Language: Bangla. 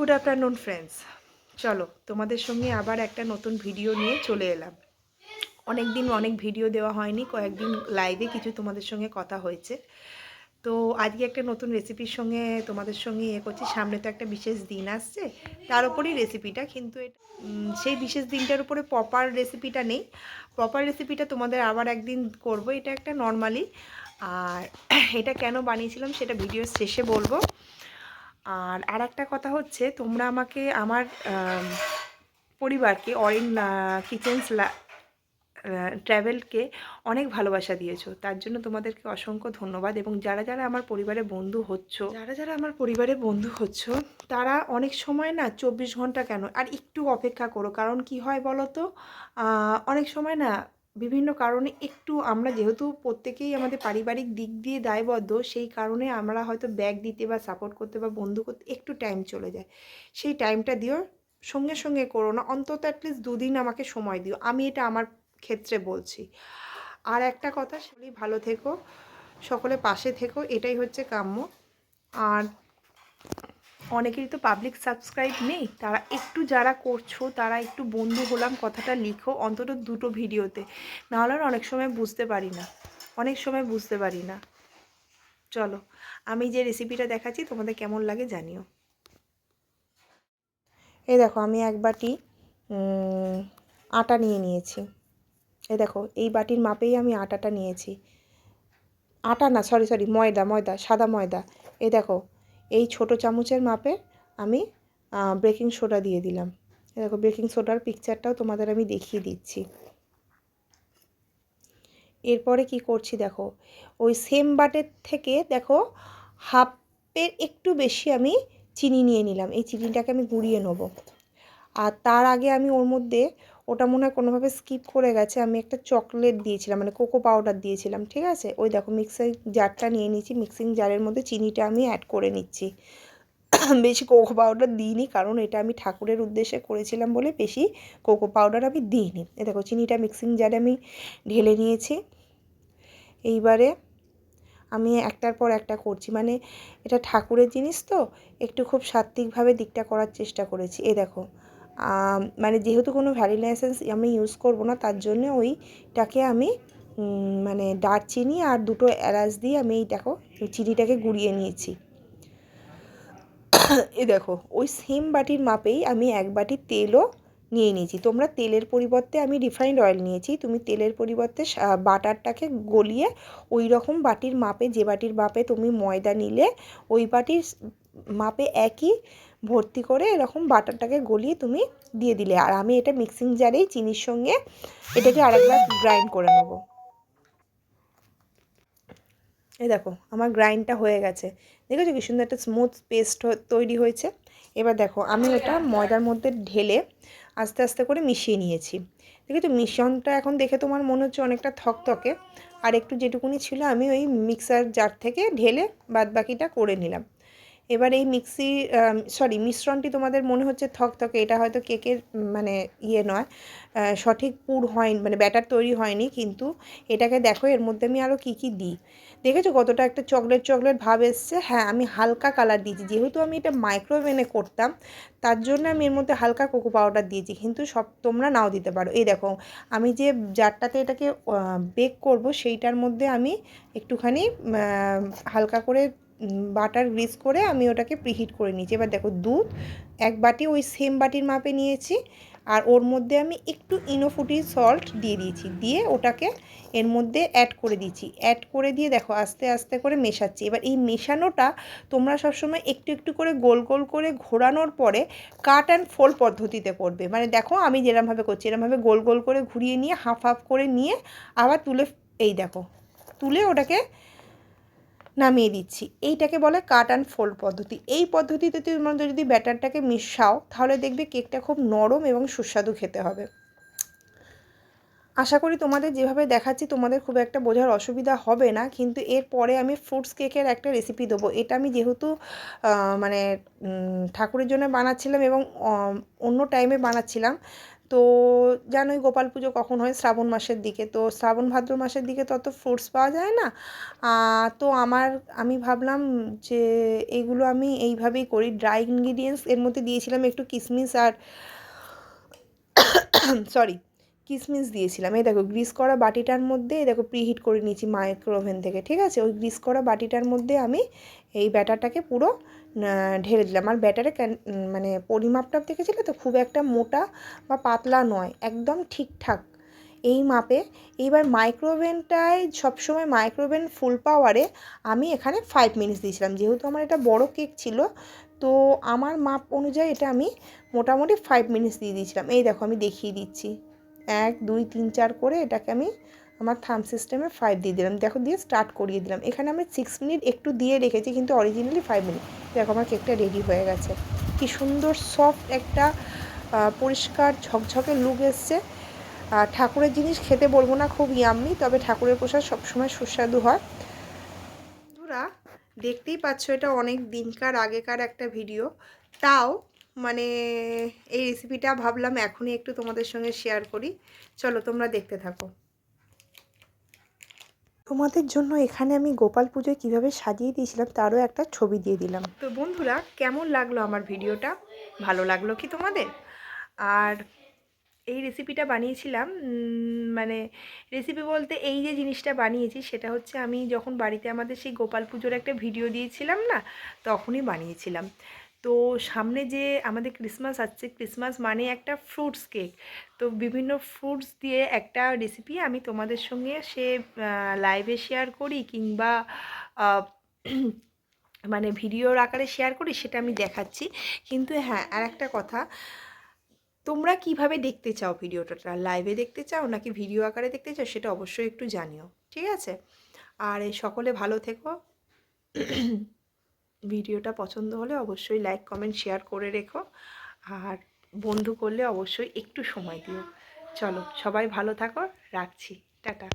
গুড আফটারনুন ফ্রেন্ডস চলো, তোমাদের সঙ্গে আবার একটা নতুন ভিডিও নিয়ে চলে এলাম। অনেক দিন অনেক ভিডিও দেওয়া হয়নি, কয়েকদিন লাইভে কিছু তোমাদের সঙ্গে কথা হয়েছে। তো আজকে একটা নতুন রেসিপির সঙ্গে তোমাদের সঙ্গে ইয়ে করছি। সামনে তো একটা বিশেষ দিন আসছে, তার উপরই রেসিপিটা কিন্তু সেই বিশেষ দিনটার উপরে প্রপার রেসিপিটা নেই। প্রপার রেসিপিটা তোমাদের আবার একদিন করব, এটা একটা নর্মালি আর এটা কেন বানিয়েছিলাম সেটা ভিডিওর শেষে বলব। আর আর একটা কথা হচ্ছে, তোমরা আমাকে আমার পরিবারকে, অরিন কিচেন্স ট্র্যাভেলকে অনেক ভালোবাসা দিয়েছ। তার জন্য তোমাদেরকে অসংখ্য ধন্যবাদ এবং যারা যারা আমার পরিবারে বন্ধু হচ্ছ, যারা যারা আমার পরিবারে বন্ধু হচ্ছ, তারা অনেক সময় না চব্বিশ ঘণ্টা কেন, আর একটু অপেক্ষা করো। কারণ কি হয় বলো তো? অনেক সময় না বিভিন্ন কারণে একটু আমরা যেহেতু প্রত্যেকেই আমাদের পারিবারিক দিক দিয়ে দায়বদ্ধ, সেই কারণে আমরা হয়তো ব্যাগ দিতে বা সাপোর্ট করতে বা বন্ধু করতে একটু টাইম চলে যায়। সেই টাইমটা দিও, সঙ্গে সঙ্গে করো না, অন্তত অ্যাটলিস্ট দুদিন আমাকে সময় দিও। আমি এটা আমার ক্ষেত্রে বলছি। আর একটা কথা সেগুলি ভালো থেকো, সকলে পাশে থেকো, এটাই হচ্ছে কাম্য। আর অনেকেরই তো পাবলিক সাবস্ক্রাইব নেই। তারা একটু যারা করছ, তারা একটু বন্ধু হলাম কথাটা লিখো অন্তত দুটো ভিডিওতে। নাহলে আর অনেক সময় বুঝতে পারি না। অনেক সময় বুঝতে পারি না। চলো, আমি যে রেসিপিটা দেখাচ্ছি, তোমাদের কেমন লাগে জানিও। এই দেখো, আমি এক বাটি আটা নিয়ে নিয়েছি। এই দেখো, এই বাটির মাপেই আমি আটাটা নিয়েছি। আটা না সরি সরি ময়দা ময়দা, সাদা ময়দা। এই দেখো এই ছোট চামচের মাপে আমি বেকিং সোডা দিয়ে দিলাম। দেখো বেকিং সোডার পিকচারটাও তোমাদের আমি দেখিয়ে দিচ্ছি। এরপরে কি করছি দেখো, ওই সেম বাটের থেকে দেখো হাফের একটু বেশি আমি চিনি নিয়ে নিলাম। এই চিনিটাকে আমি গুঁড়িয়ে নেব। আর তার আগে আমি ওর মধ্যে ওটা মনে হয় কোনোভাবে স্কিপ করে গেছে। আমি একটা চকলেট দিয়েছিলাম মানে কোকো পাউডার দিয়েছিলাম, ঠিক আছে? ওই দেখো মিক্সার জারটা নিয়ে নিচ্ছি মিক্সিং জারের মধ্যে চিনিটা আমি অ্যাড করে নিচ্ছি। বেশি কোকো পাউডার দিইনি, কারণ এটা আমি ঠাকুরের উদ্দেশ্যে করেছিলাম বলে বেশি কোকো পাউডার আমি দিইনি। এ দেখো চিনিটা মিক্সিং জারে আমি ঢেলে নিয়েছি। এইবারে আমি একটার পর একটা করছি। মানে এটা ঠাকুরের জিনিস তো, একটু খুব সাত্ত্বিকভাবে দিকটা করার চেষ্টা করেছি। এ দেখো মানে যেহেতু কোনো ভ্যানিলা এসেন্স আমি ইউজ করব না, তার জন্য ওইটাকে আমি মানে দারচিনি আর দুটো এলাচ দিয়ে আমি এই দেখো চিনিটাকে গুঁড়িয়ে নিয়েছি। এ দেখো, ওই সেম বাটির মাপেই আমি এক বাটি তেলও নিয়ে নিয়েছি। তোমরা তেলের পরিবর্তে আমি রিফাইন্ড অয়েল নিয়েছি। তুমি তেলের পরিবর্তে বাটারটাকে গলিয়ে ওই রকম বাটির মাপে, যে বাটির মাপে তুমি ময়দা নিলে, ওই বাটির মাপে একই ভর্তি করে এরকম বাটারটাকে গলিয়ে তুমি দিয়ে দিলে। আর আমি এটা মিক্সিং জারেই চিনির সঙ্গে এটাকে আরেকবার গ্রাইন্ড করে নেব। এই দেখো, আমার গ্রাইন্ডটা হয়ে গেছে। দেখেছ কি সুন্দর একটা স্মুথ পেস্ট তৈরি হয়েছে? এবার দেখো, আমি ওটা ময়দার মধ্যে ঢেলে আস্তে আস্তে করে মিশিয়ে নিয়েছি। দেখেছ, মিশ্রণটা এখন দেখে তোমার মনে হচ্ছে অনেকটা থকথকে। আর একটু যেটুকুনি ছিল, আমি ওই মিক্সার জার থেকে ঢেলে বাদবাকিটা করে নিলাম। এবার এই মিক্সি সরি মিশ্রণটি তোমাদের মনে হচ্ছে থকথকে এটা হয়তো কেকের মানে ইয়ে নয় সঠিক পুর হয়নি মানে ব্যাটার তৈরি হয়নি, কিন্তু এটাকে দেখো, এর মধ্যে আমি আরও কী কী দিই। দেখেছ কতটা একটা চকলেট চকলেট ভাব এসছে? হ্যাঁ আমি হালকা কালার দিয়েছি, যেহেতু আমি এটা মাইক্রোওভেনে করতাম, তার জন্য আমি এর মধ্যে হালকা কোকো পাউডার দিয়েছি, কিন্তু সব তোমরা নাও দিতে পারো। এই দেখো, আমি যে জারটাতে এটাকে বেক করব, সেইটার মধ্যে আমি একটুখানি হালকা করে বাটার গ্রিস করে আমি ওটাকে প্রিহিট করে নিয়েছি। এবার দেখো দুধ, এক বাটি ওই সেম বাটির মাপে নিয়েছি আর ওর মধ্যে আমি একটু ইনোফুটি সল্ট দিয়ে দিয়েছি। দিয়ে ওটাকে এর মধ্যে অ্যাড করে দিয়েছি। অ্যাড করে দিয়ে দেখো আস্তে আস্তে করে মেশাচ্ছি। এবার এই মেশানোটা তোমরা সবসময় একটু একটু করে গোল গোল করে ঘোরানোর পরে কাট অ্যান্ড ফোল্ড পদ্ধতিতে করবে। মানে দেখো আমি যেরমভাবে করছি, এরমভাবে গোল গোল করে ঘুরিয়ে নিয়ে হাফ হাফ করে নিয়ে আবার তুলে, এই দেখো, তুলে ওটাকে নামিয়ে দিচ্ছি। এইটাকে বলে কাট অ্যান্ড ফোল্ড পদ্ধতি। এই পদ্ধতিতে তোমরা যদি ব্যাটারটাকে মিশাও, তাহলে দেখবে কেকটা খুব নরম এবং সুস্বাদু খেতে হবে। আশা করি তোমাদের যেভাবে দেখাচ্ছি, তোমাদের খুব একটা বোঝার অসুবিধা হবে না, কিন্তু এরপরে আমি ফ্রুটস কেকের একটা রেসিপি দেবো। এটা আমি যেহেতু মানে ঠাকুরের জন্য বানাচ্ছিলাম এবং অন্য টাইমে বানাচ্ছিলাম তো জানোই গোপাল পুজো কখন হয় শ্রাবণ মাসের দিকে। তো শ্রাবণ ভাদ্র মাসের দিকে তত ফ্রুটস পাওয়া যায় না। তো আমার, আমি ভাবলাম যে এইগুলো আমি এইভাবেই করি। ড্রাই ইনগ্রিডিয়েন্টস এর মধ্যে দিয়েছিলাম একটু কিশমিশ আর সরি কিশমিশ দিয়েছিলাম। এই দেখো গ্রিস করা বাটিটার মধ্যে, এই দেখো প্রিহিট করে নিয়েছি মাইক্রোওভেন থেকে, ঠিক আছে? ওই গ্রিস করা বাটিটার মধ্যে আমি এই ব্যাটারটাকে পুরো ঢেলে দিলাম। আর ব্যাটারে মানে পরিমাপটা দেখেছিলে তো? খুব একটা মোটা বা পাতলা নয়, একদম ঠিকঠাক। এই মাপে এইবার মাইক্রোওভেনটায় সবসময় মাইক্রোওভেন ফুল পাওয়ারে আমি এখানে ফাইভ মিনিটস দিয়েছিলাম। যেহেতু আমার এটা বড় কেক ছিল, তো আমার মাপ অনুযায়ী এটা আমি মোটামুটি ফাইভ মিনিটস দিয়ে দিয়েছিলাম। এই দেখো আমি দেখিয়ে দিচ্ছি। এক, দুই, তিন, চার করে এটাকে আমি আমার থাম সিস্টেমে ফাইভ দিয়ে দিলাম। দেখো, দিয়ে স্টার্ট করিয়ে দিলাম। এখানে আমি সিক্স মিনিট একটু দিয়ে রেখেছি, কিন্তু অরিজিনালি ফাইভ মিনিট দেখো, আমার কেকটা রেডি হয়ে গেছে। কি সুন্দর সফট একটা পরিষ্কার ঝকঝকে লুক এসছে। ঠাকুরের জিনিস খেতে বলব না, খুব ইয়াম্মি তবে ঠাকুরের প্রসাদ সবসময় সুস্বাদু হয়। বন্ধুরা, দেখতেই পাচ্ছ, এটা অনেক দিনকার আগেকার একটা ভিডিও তাও মানে এই রেসিপিটা ভাবলাম এখনই একটু তোমাদের সঙ্গে শেয়ার করি। চলো, তোমরা দেখতে থাকো। তোমাদের জন্য এখানে আমি গোপাল পুজোয় কীভাবে সাজিয়ে দিয়েছিলাম তারও একটা ছবি দিয়ে দিলাম। তো বন্ধুরা, কেমন লাগল আমার ভিডিওটা? ভালো লাগল কি তোমাদের? আর এই রেসিপিটা বানিয়েছিলাম মানে রেসিপি বলতে এই যে জিনিসটা বানিয়েছি, সেটা হচ্ছে আমি যখন বাড়িতে আমাদের সেই গোপাল পুজোর একটা ভিডিও দিয়েছিলাম না, তখনই বানিয়েছিলাম। তো সামনে যে আমাদের ক্রিসমাস আসছে ক্রিসমাস মানে একটা ফ্রুটস কেক তো বিভিন্ন ফ্রুটস দিয়ে একটা রেসিপি আমি তোমাদের সঙ্গে সে লাইভে শেয়ার করি কিংবা মানে ভিডিওর আকারে শেয়ার করি, সেটা আমি দেখাচ্ছি। কিন্তু হ্যাঁ আর একটা কথা, তোমরা কীভাবে দেখতে চাও ভিডিওটা লাইভে দেখতে চাও নাকি ভিডিও আকারে দেখতে চাও? সেটা অবশ্যই একটু জানিও, ঠিক আছে? আর সকলে ভালো থেকো। ভিডিওটা পছন্দ হলে অবশ্যই লাইক কমেন্ট শেয়ার করে রেখো। আর বন্ধু করলে অবশ্যই একটু সময় দিও। চলো, সবাই ভালো থাকো, রাখছি। টাটা।